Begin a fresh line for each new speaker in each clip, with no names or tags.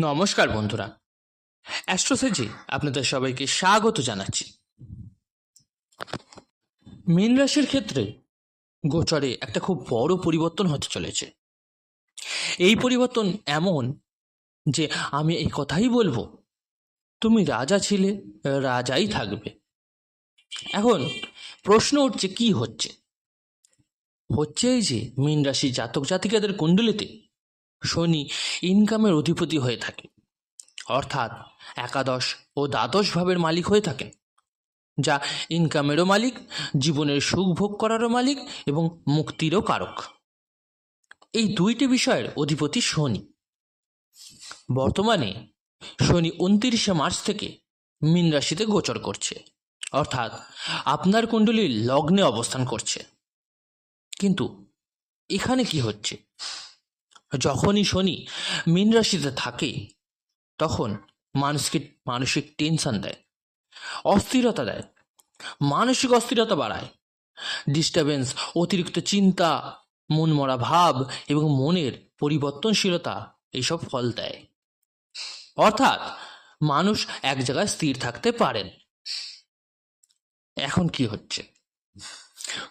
নমস্কার বন্ধুরা। অ্যাস্ট্রোসেজি আপনাদের সবাইকে স্বাগত জানাচ্ছি। মীন রাশির ক্ষেত্রে গোচরে একটা খুব বড় পরিবর্তন হতে চলেছে। এই পরিবর্তন এমন যে আমি এই কথাই বলব, তুমি রাজা ছিলে, রাজাই থাকবে। এখন প্রশ্ন উঠছে, কি হচ্ছে? হচ্ছে এই যে মীন রাশি জাতক জাতিকাদের কুণ্ডলিতে শনি ইনকামের অধিপতি হয়ে থাকে। অর্থাৎ একাদশ ও দ্বাদশ ভাবের মালিক হয়ে থাকেন, যা ইনকামেরও মালিক, জীবনের সুখ ভোগ করারও মালিক এবং মুক্তিরও কারক। এই দুইটি বিষয়ের অধিপতি শনি। বর্তমানে শনি উনত্রিশে মার্চ থেকে মীন রাশিতে গোচর করছে, অর্থাৎ আপনার কুণ্ডলীর লগ্নে অবস্থান করছে। কিন্তু এখানে কি হচ্ছে? যখনই শনি মীন রাশিতে থাকে, তখন মানুষকে, মানসিক টেনশন দেয়, অস্থিরতা দেয়, মানসিক অস্থিরতা বাড়ায় ডিস্টারবেন্স অতিরিক্ত চিন্তা, মনমরা ভাব এবং মনের পরিবর্তনশীলতা এইসব ফল দেয়। অর্থাৎ মানুষ এক জায়গায় স্থির থাকতে পারেন। এখন কি হচ্ছে?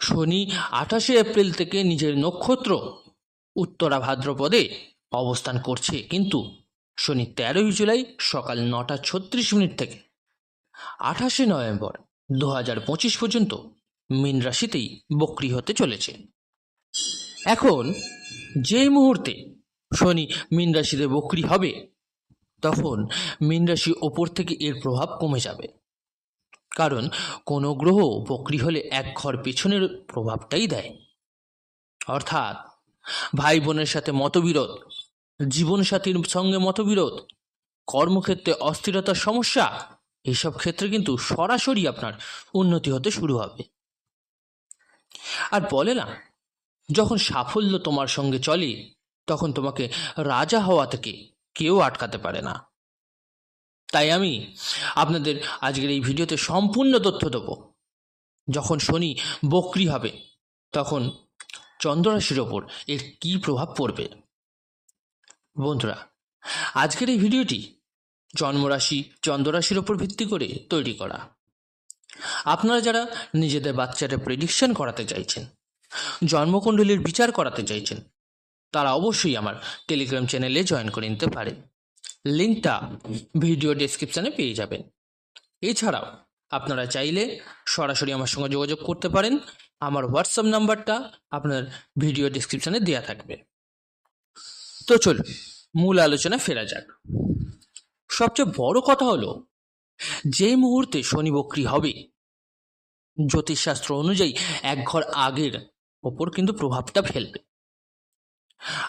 শনি আঠাশে এপ্রিল থেকে নিজের নক্ষত্র উত্তরা ভাদ্রপদে অবস্থান করছে কিন্তু শনি তেরোই জুলাই সকাল নটা ছত্রিশ মিনিট থেকে আঠাশে নভেম্বর দু হাজার পঁচিশ পর্যন্ত মীন রাশিতেই বক্রি হতে চলেছে। এখন যে মুহূর্তে শনি মীন রাশিতে বক্রি হবে, তখন মীন রাশি ওপর থেকে এর প্রভাব কমে যাবে। কারণ কোনো গ্রহ বক্রি হলে এক ঘর পেছনের প্রভাবটাই দেয়। অর্থাৎ ভাই বোনের সাথে মতবিরোধ, জীবনসাথীর সঙ্গে মতবিরোধ, কর্মক্ষেত্রে অস্থিরতার সমস্যা এইসব ক্ষেত্রে কিন্তু সরাসরি আপনার উন্নতি হতে শুরু হবে। আর বলে না, যখন সাফল্য তোমার সঙ্গে চলে, তখন তোমাকে রাজা হওয়া থেকে কেউ আটকাতে পারে না। তাই আমি আপনাদের আজকের এই ভিডিওতে সম্পূর্ণ তথ্য দেব। যখন শনি বক্রি হবে, তখন চন্দ্ররাশির ওপর এর কী প্রভাব পড়বে? বন্ধুরা আজকের এই ভিডিওটি জন্মরাশি চন্দ্ররাশির ওপর ভিত্তি করে তৈরি করা। আপনারা যারা নিজেদের বাচ্চাদের প্রেডিকশন করাতে চাইছেন জন্মকুণ্ডলীর বিচার করাতে চাইছেন তারা অবশ্যই আমার টেলিগ্রাম চ্যানেলে জয়েন করে নিতে পারেন লিঙ্কটা ভিডিও ডেসক্রিপশানে পেয়ে যাবেন। এছাড়াও আপনারা চাইলে সরাসরি আমার সঙ্গে যোগাযোগ করতে পারেন। আমার হোয়াটসঅ্যাপ নাম্বারটা আপনার ভিডিও ডিসক্রিপশানে দেওয়া থাকবে। তো চলুন, মূল আলোচনা ফেরা যাক। সবচেয়ে বড় কথা হলো যে মুহূর্তে শনি বক্রি হবে, জ্যোতিষশাস্ত্র অনুযায়ী এক ঘর আগের ওপর কিন্তু প্রভাবটা ফেলবে।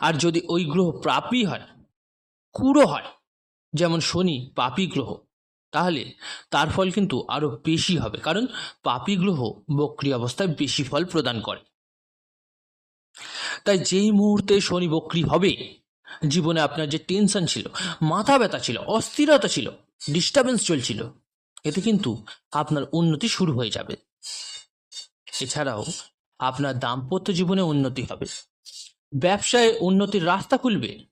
আর যদি ওই গ্রহ প্রাপী হয়, কুড়ো হয়, যেমন শনি পাপী গ্রহ তাহলে তার ফল কিন্তু আরও বেশি হবে। কারণ পাপী গ্রহ বক্রি অবস্থায় বেশি ফল প্রদান করে। তাই যেই মুহূর্তে শনি বক্রি হবে, জীবনে আপনার যে টেনশন ছিল, মাথা ব্যথা ছিল, অস্থিরতা ছিল ডিস্টারবেন্স চলছিল, এতে কিন্তু আপনার উন্নতি শুরু হয়ে যাবে। এছাড়াও আপনার দাম্পত্য জীবনে উন্নতি হবে। ব্যবসায় উন্নতির রাস্তা খুলবে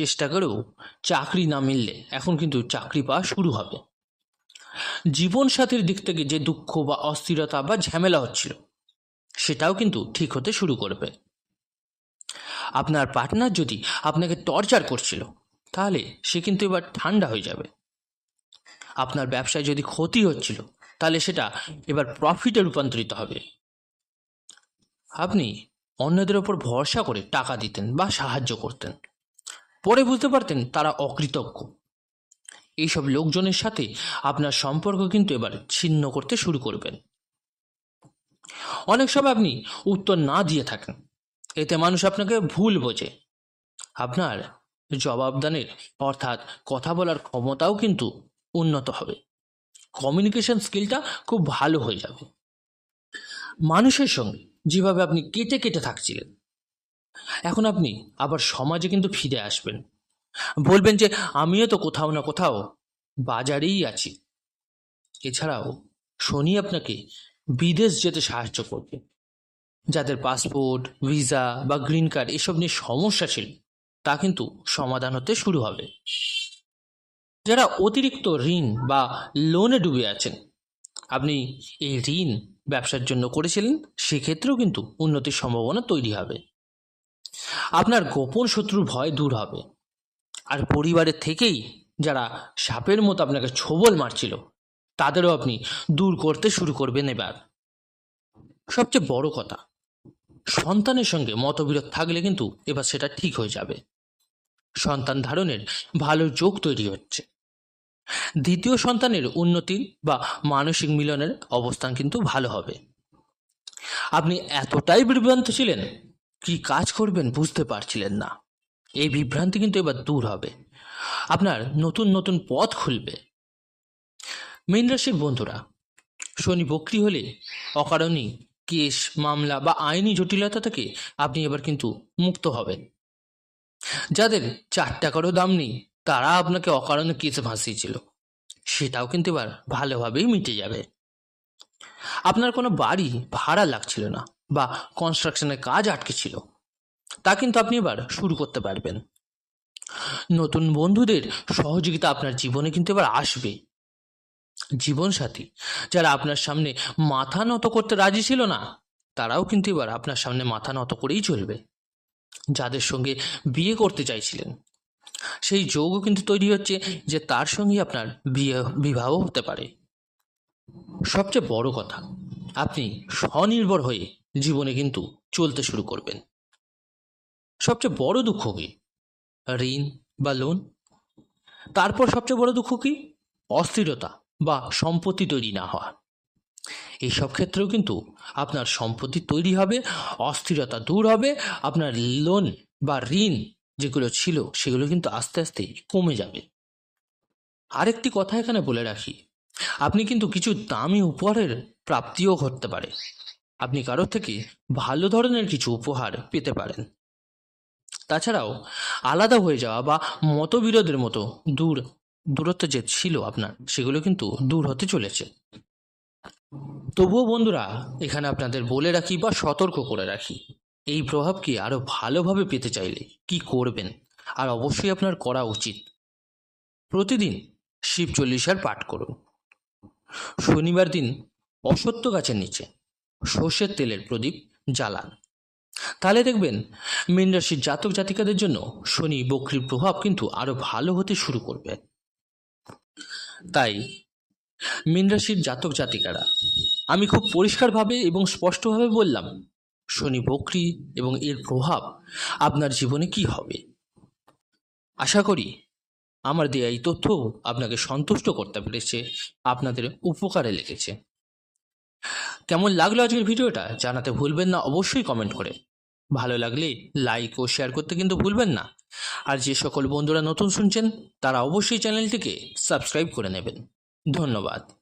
চেষ্টা করেও চাকরি না মিললে এখন কিন্তু চাকরি পাওয়া শুরু হবে। জীবনসাথীর দিক থেকে যে দুঃখ বা অস্থিরতা বা ঝামেলা হচ্ছিল, সেটাও কিন্তু ঠিক হতে শুরু করবে। আপনার পার্টনার যদি আপনাকে টর্চার করছিল, তাহলে সে কিন্তু এবার ঠান্ডা হয়ে যাবে। আপনার ব্যবসায় যদি ক্ষতি হচ্ছিল, তাহলে সেটা এবার প্রফিটে রূপান্তরিত হবে। আপনি অন্যদের ওপর ভরসা করে টাকা দিতেন বা সাহায্য করতেন। পরে বুঝতে পারতেন তারা অকৃতজ্ঞ। এইসব লোকজনের সাথে আপনার সম্পর্ক কিন্তু এবার ছিন্ন করতে শুরু করবেন। অনেক সময় আপনি উত্তর না দিয়ে থাকেন। এতে মানুষ আপনাকে ভুল বোঝে। আপনার জবাবদানের অর্থাৎ কথা বলার ক্ষমতাও কিন্তু উন্নত হবে। কমিউনিকেশন স্কিলটা খুব ভালো হয়ে যাবে। মানুষের সঙ্গে যেভাবে আপনি কেটে কেটে থাকছিলেন এখন আপনি আবার সমাজে কিন্তু ফিরে আসবেন। বলবেন যে, আমিও তো কোথাও না কোথাও বাজারেই আছি। এছাড়াও শনি আপনাকে বিদেশ যেতে সাহায্য করবে। যাদের পাসপোর্ট, ভিসা বা গ্রিন কার্ড এসব নিয়ে সমস্যা ছিল, তা কিন্তু সমাধান হতে শুরু হবে। যারা অতিরিক্ত ঋণ বা লোনে ডুবে আছেন, আপনি এই ঋণ ব্যবসার জন্য করেছিলেন, সেক্ষেত্রেও কিন্তু উন্নতির সম্ভাবনা তৈরি হবে। আপনার গোপন শত্রুর ভয় দূর হবে। আর পরিবারের থেকেই যারা সাপের মতো আপনাকে ছোবল মারছিল, তাদেরও আপনি দূর করতে শুরু করবেন এবার। সবচেয়ে বড় কথা, সন্তানের সঙ্গে মতবিরোধ থাকলে কিন্তু এবার সেটা ঠিক হয়ে যাবে। সন্তান ধারণের ভালো যোগ তৈরি হচ্ছে। দ্বিতীয় সন্তানের উন্নতি বা মানসিক মিলনের অবস্থান কিন্তু ভালো হবে। আপনি এতটাই বিভ্রান্ত ছিলেন কি কাজ করবেন বুঝতে পারছিলেন না। এই বিভ্রান্তি কিন্তু এবার দূর হবে। আপনার নতুন নতুন পথ খুলবে। মীন রাশির বন্ধুরা, শনি বক্রি হলে অকারণে কেস, মামলা বা আইনি জটিলতা থেকে আপনি এবার কিন্তু মুক্ত হবেন। যাদের চার টাকারও দাম নেই, তারা আপনাকে অকারণে কেসে ভাসিয়েছিল। সেটাও কিন্তু এবার ভালোভাবেই মিটে যাবে। আপনার কোনো বাড়ি ভাড়া লাগছিল না। বা কনস্ট্রাকশনের কাজ আটকে ছিল তা কিন্তু আপনি এবার শুরু করতে পারবেন। নতুন বন্ধুদের সহযোগিতা আপনার জীবনে কিন্তু এবার আসবে। জীবনসাথী, যারা আপনার সামনে মাথা নত করতে রাজি ছিল না, তারাও কিন্তু এবার আপনার সামনে মাথা নত করেই চলবে। যাদের সঙ্গে বিয়ে করতে চাইছিলেন, সেই যোগও কিন্তু তৈরি হচ্ছে যে তার সঙ্গে আপনার বিয়ে, বিবাহ হতে পারে। সবচেয়ে বড় কথা, আপনি স্বনির্ভর হয়ে জীবনে কিন্তু চলতে শুরু করবেন। সবচেয়ে বড় দুঃখ কি? ঋণ বা লোন তারপর সবচেয়ে বড় দুঃখ কি? অস্থিরতা বা সম্পত্তি তৈরি না হওয়া। এইসব ক্ষেত্রেও কিন্তু আপনার সম্পত্তি তৈরি হবে, অস্থিরতা দূর হবে, আপনার লোন বা ঋণ যেগুলো ছিল সেগুলো কিন্তু আস্তে আস্তে কমে যাবে। আরেকটি কথা এখানে বলে রাখি, আপনি কিন্তু কিছু দামি উপহারের প্রাপ্তিও ঘটতে পারে। আপনি কারও থেকে ভালো ধরনের কিছু উপহার পেতে পারেন। তাছাড়াও আলাদা হয়ে যাওয়া বা মতবিরোধের মতো দূর, দূরত্ব যে ছিল আপনার, সেগুলো কিন্তু দূর হতে চলেছে। তবুও বন্ধুরা, এখানে আপনাদের বলে রাখি বা সতর্ক করে রাখি, এই প্রভাবকে আরও ভালোভাবে পেতে চাইলে কি করবেন? আর অবশ্যই আপনার করা উচিত। প্রতিদিন শিব চল্লিশার পাঠ করুন। শনিবার দিন অসত্য গাছের নিচে সর্ষের তেলের প্রদীপ জ্বালান। তাহলে দেখবেন, মীন রাশির জাতক জাতিকাদের জন্য শনি বক্রির প্রভাব কিন্তু আরও ভালো হতে শুরু করবে। তাই মীন রাশির জাতক জাতিকারা, আমি খুব পরিষ্কারভাবে এবং স্পষ্টভাবে বললাম, শনি বক্রি এবং এর প্রভাব আপনার জীবনে কি হবে? আশা করি আমার দেয়া এই তথ্য আপনাকে সন্তুষ্ট করতে পেরেছে, আপনাদের উপকারে লেগেছে। কেমন লাগল আজকের ভিডিওটা জানাতে ভুলবেন না, অবশ্যই কমেন্ট করে। ভালো লাগলে লাইক ও শেয়ার করতে কিন্তু ভুলবেন না। আর যে সকল বন্ধুরা নতুন শুনছেন, তারা অবশ্যই চ্যানেলটিকে সাবস্ক্রাইব করে নেবেন। ধন্যবাদ।